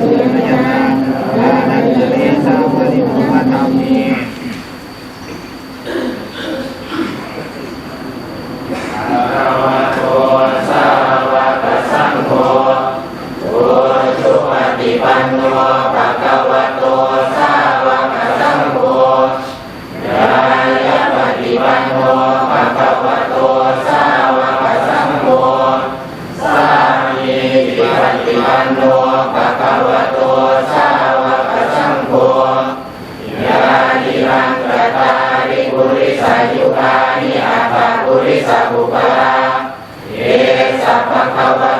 สุริยังพระนันทิสาวกิภูมิธรรมนี้นาวะโตสาวกสังโฆโอชุปฏิปันโน วิสหุปลาเอสัพพะวะ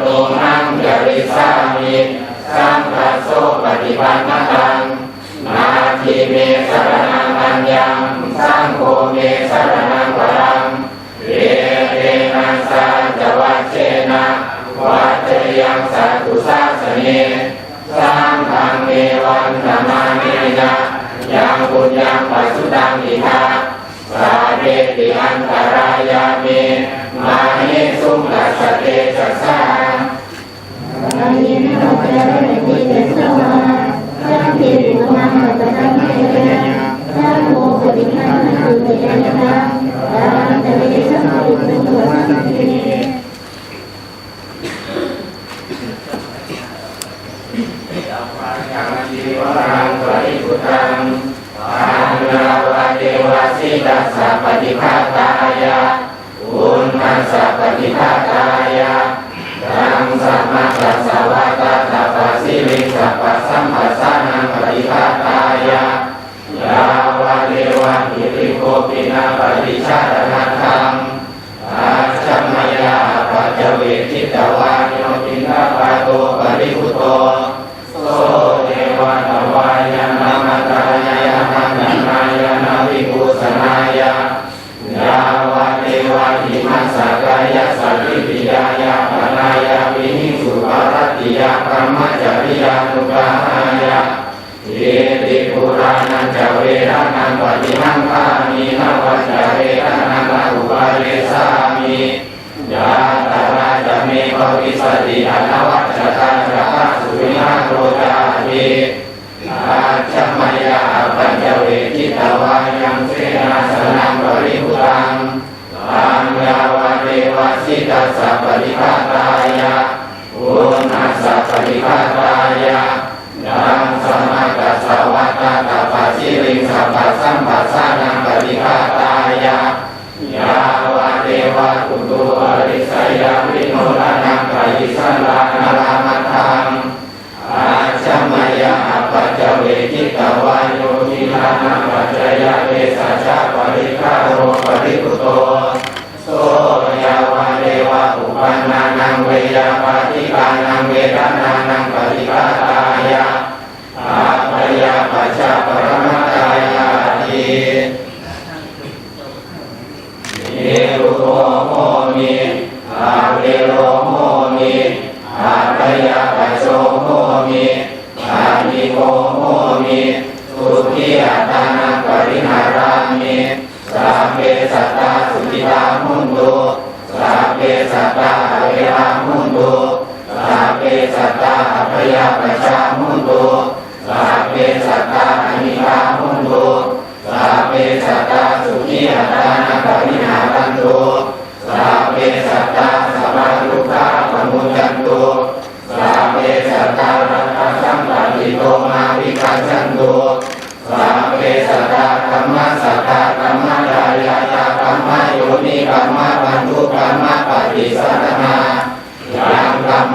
ตุนังจริสามิสัมคัสโสปฏิปันนังนาทีเมสรนังอัญญังสัมโฆเมสรนังวรังเอเตนะสัจวัชเชนะวัจยังสัตุสัสเนสังฆเมวันธรรมาเนยะยังบุญยังปัจจุตังอิทา สาเวติอันตรายามิมาเนสุงัสเตจัสสาอายินโนเจริญติเตสาสัมปิโนมังตะนะเต 阿。Bye. ยาปชามุนโตสาเปสัตตาอนิพามุนโตสาเปสัตตาสุขีอัตานาปริหารันโตสาเปสัตตาสัพพทุกขาปมุจันโตสาเปสัตตารัตสัมปันติโตมาวิกาสสันโตสาเปสัตตาธรรมะสัตตาธรรมะดายาตาธรรมโยนิธรรมะปันทุธรรมะปฏิสัตนา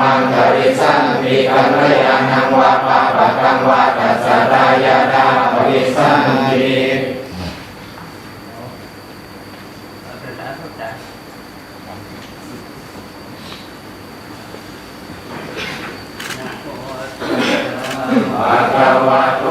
มังกริสันมิกัลยานังวะปะปะกังวะตัสสะายาดาปริสันติภะคะวะโต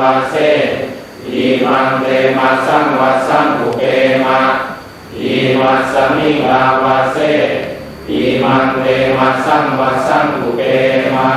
วาเซอิมังเตมาสังวัสังกุเกมะอิมัสมิลาวาเซอิมังเตมาสังวัสังกุเกมะ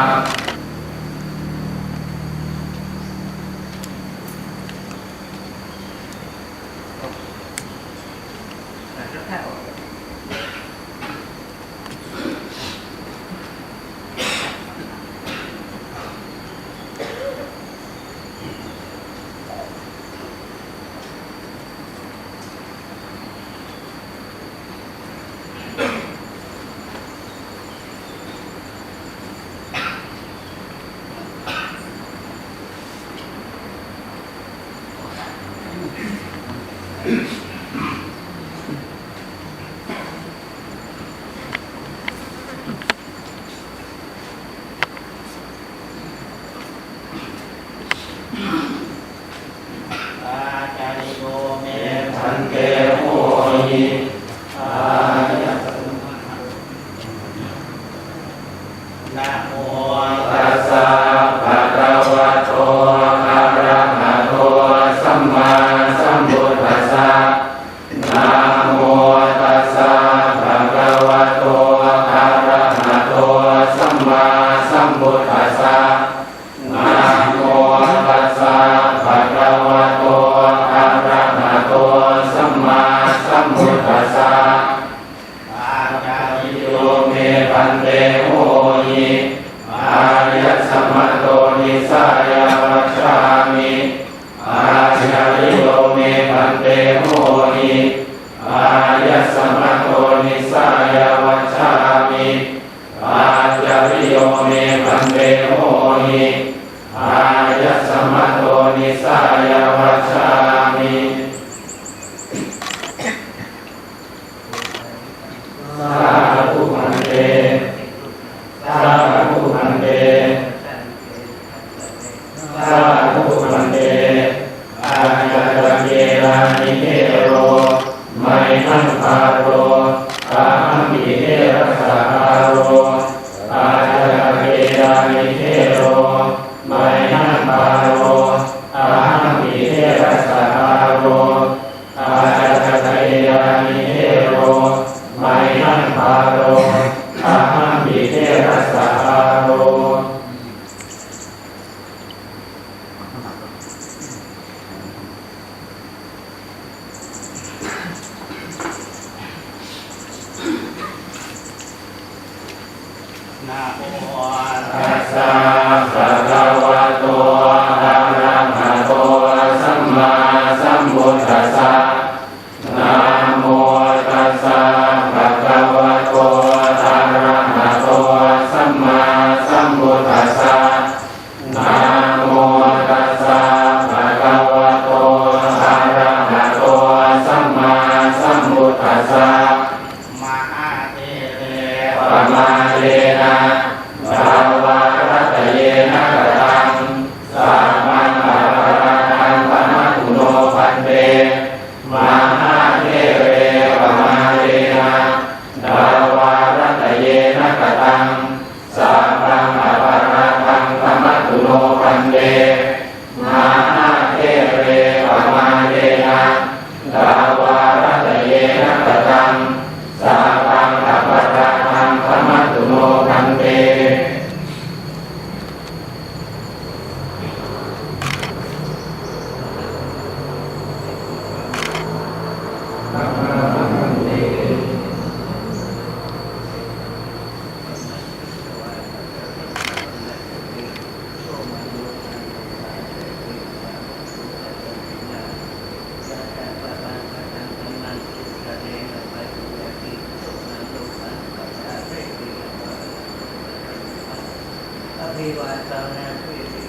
อภิวาท